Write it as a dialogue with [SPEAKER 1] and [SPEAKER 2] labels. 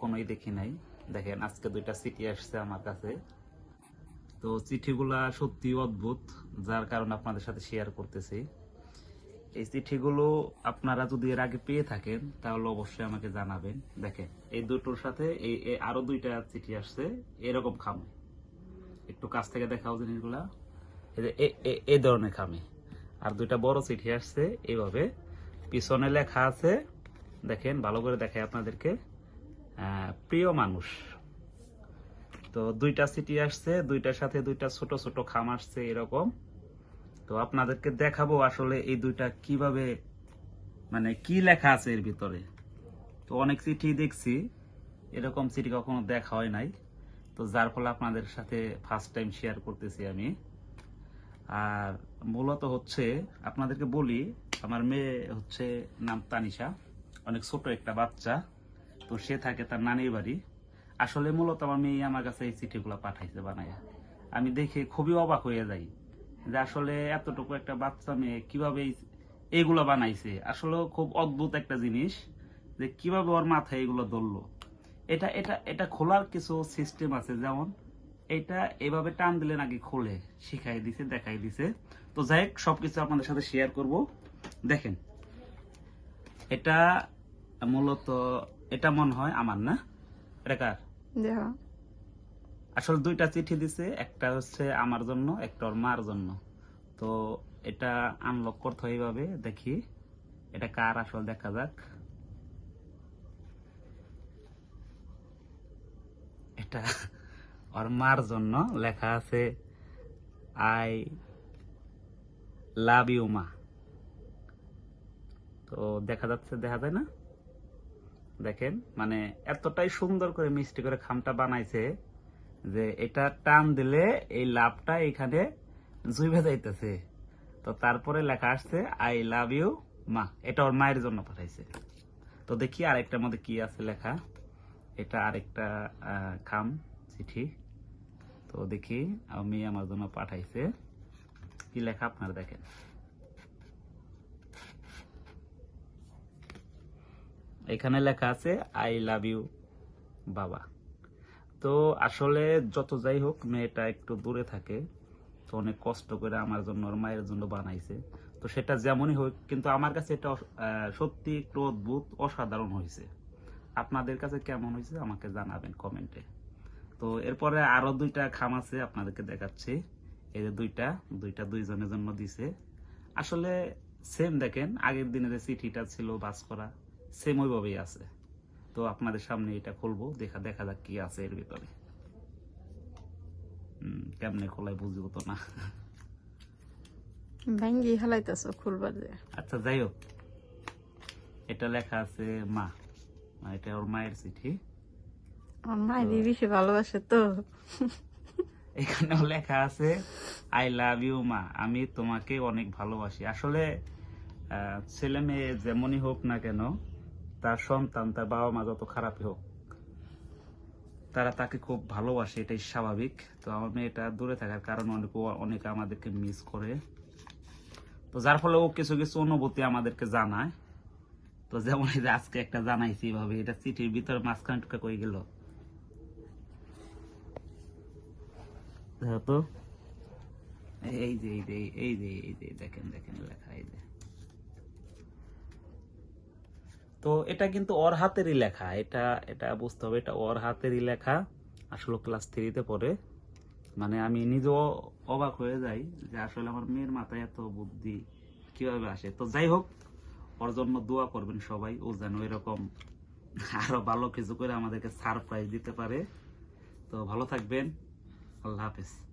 [SPEAKER 1] কোনোই দেখি নাই। দেখেন, আজকে দুইটা চিঠি আসছে আমার কাছে। তো চিঠিগুলা সত্যি অদ্ভুত, যার কারণে আপনাদের সাথে শেয়ার করতেছি। এই চিঠিগুলো আপনারা যদি এর আগে পেয়ে থাকেন, তাহলে অবশ্যই আমাকে জানাবেন। দেখেন, এই দুটোর সাথে এই আরও দুইটা চিঠি আসছে, এরকম খামে। একটু কাছ থেকে দেখাও জিনিসগুলা। এই ধরনের খামে। আর দুইটা বড় চিঠি আসছে, এইভাবে। পিছনে লেখা আছে, দেখেন, ভালো করে দেখায় আপনাদেরকে। প্রিয় মানুষ। তো দুইটা সিটি আসছে, দুইটার সাথে দুইটা ছোট ছোট খাম আসছে এরকম। তো আপনাদেরকে দেখাবো আসলে এই দুইটা কীভাবে মানে কি লেখা আছে এর ভিতরে। তো অনেক চিঠি দেখছি, এরকম চিঠি কখনো দেখা হয় নাই। তো যার ফলে আপনাদের সাথে ফার্স্ট টাইম শেয়ার করতেছি আমি। আর মূলত হচ্ছে, আপনাদেরকে বলি, আমার মেয়ে হচ্ছে নাম তানিশা। অনেক ছোট একটা বাচ্চা। তো সে থাকে তার নানির বাড়ি। আসলে মূলত আমার মেয়ে আমার কাছে এই চিঠিগুলো পাঠাইছে বানাইয়া আমি দেখে খুবই অবাক হয়ে যাই যে আসলে এতটুকু একটা বাচ্চা মেয়ে কীভাবে এই- এইগুলো বানাইছে। আসলে খুব অদ্ভুত একটা জিনিস যে কীভাবে ওর মাথায় এগুলো ধরলো। এটা এটা এটা খোলার কিছু সিস্টেম আছে, যেমন এটা এভাবে টান দিলে নাকি খোলে, শিখাই দিছে, দেখাই দিছে। তো যাই হোক, সবকিছু আপনাদের সাথে শেয়ার করব। দেখেন, এটা মূলত এটা মনে হয় আমার না? এটা কার?
[SPEAKER 2] দেহ।
[SPEAKER 1] আসলে দুইটা চিঠি দিছে একটা হচ্ছে আমার জন্য একটা ওর মার জন্য। তো এটা আনলক করতে হয় এইভাবে দেখি এটা কার আসল দেখা যাক। এটা ওর মার জন্য লেখা আছে আই লাভ ইউ মা। তো দেখা যাচ্ছে দেখা যায় না? দেখেন মানে এতটাই সুন্দর করে মিষ্টি করে খামটা বানাইছে যে এটা টান দিলে এই লাভটা এখানে জুইবে যাইতেছে। তো তারপরে লেখা আসছে, আই লাভ ইউ। মা, এটা ওর মায়ের জন্য পাঠাইছে। তো দেখি আরেকটার মধ্যে কি আছে লেখা। এটা আরেকটা খাম, চিঠি। তো দেখি, আমি আমার জন্য পাঠাইছে। কি লেখা আপনারা দেখেন। এখানে লেখা আছে আই লাভ ইউ বাবা। তো আসলে যত যাই হোক, মেয়েটা একটু দূরে থাকে, তো অনেক কষ্ট করে আমার জন্য ওর মায়ের জন্য বানাইছে। তো সেটা যেমনই হোক, কিন্তু আমার কাছে এটা সত্যি একটু অদ্ভুত, অসাধারণ হয়েছে আপনাদের কাছে কেমন হয়েছে আমাকে জানাবেন কমেন্টে। তো এরপরে আরও দুইটা খাম আছে, আপনাদেরকে দেখাচ্ছি। এই যে দুইটা দুইটা দুইজনের জন্য দিছে। আসলে সেম দেখেন, আগের দিনে যে চিঠিটা ছিল বাস করা সেম ওইভাবেই আছে। তো আপনাদের সামনে এটা খুলবো দেখা দেখা যাক কি আছে এর ভিতরে। কেমনে খোলাই বুঝব তো না।
[SPEAKER 2] ভাঙ্গি হালাইতেছ খুলবার যে।
[SPEAKER 1] আচ্ছা যাই হোক। এটা লেখা আছে মা। এটা ওর মায়ের চিঠি।
[SPEAKER 2] আমার মায়েরই বেশি ভালোবাসে তো।
[SPEAKER 1] এখানেও লেখা আছে আই লাভ ইউ মা। আমি তোমাকে অনেক ভালোবাসি। আসলে ছেলে মেয়ে যেমনই হোক না কেন তার সন্তান, তার বাবা মা যত খারাপই হোক, তারা তাকে খুব ভালোবাসে, এটাই স্বাভাবিক। তো আমার মেয়েটা দূরে থাকার কারণে অনেক অনেকে আমাদেরকে মিস করে। তো যার ফলে ও কিছু কিছু অনুভূতি আমাদেরকে জানায়। তো যেমন এই যে আজকে একটা জানাইছি এইভাবে এটা চিঠির ভিতরে মাঝখানে টুকা কই গেল? এই যে এই যে এই যে এই যে, দেখেন দেখেন লেখা, এই যে। তো এটা কিন্তু ওর হাতেরই লেখা। এটা এটা বুঝতে হবে, এটা ওর হাতেরই লেখা। আসলে ক্লাস থ্রিতে পড়ে। মানে আমি নিজেও অবাক হয়ে যাই যে আসলে আমার মেয়ের মাথায় এত বুদ্ধি কীভাবে আসে। তো যাই হোক, ওর জন্য দোয়া করবেন সবাই। ও যেন এরকম আরও ভালো কিছু করে আমাদেরকে সারপ্রাইজ দিতে পারে। তো ভালো থাকবেন। আল্লাহ হাফেজ।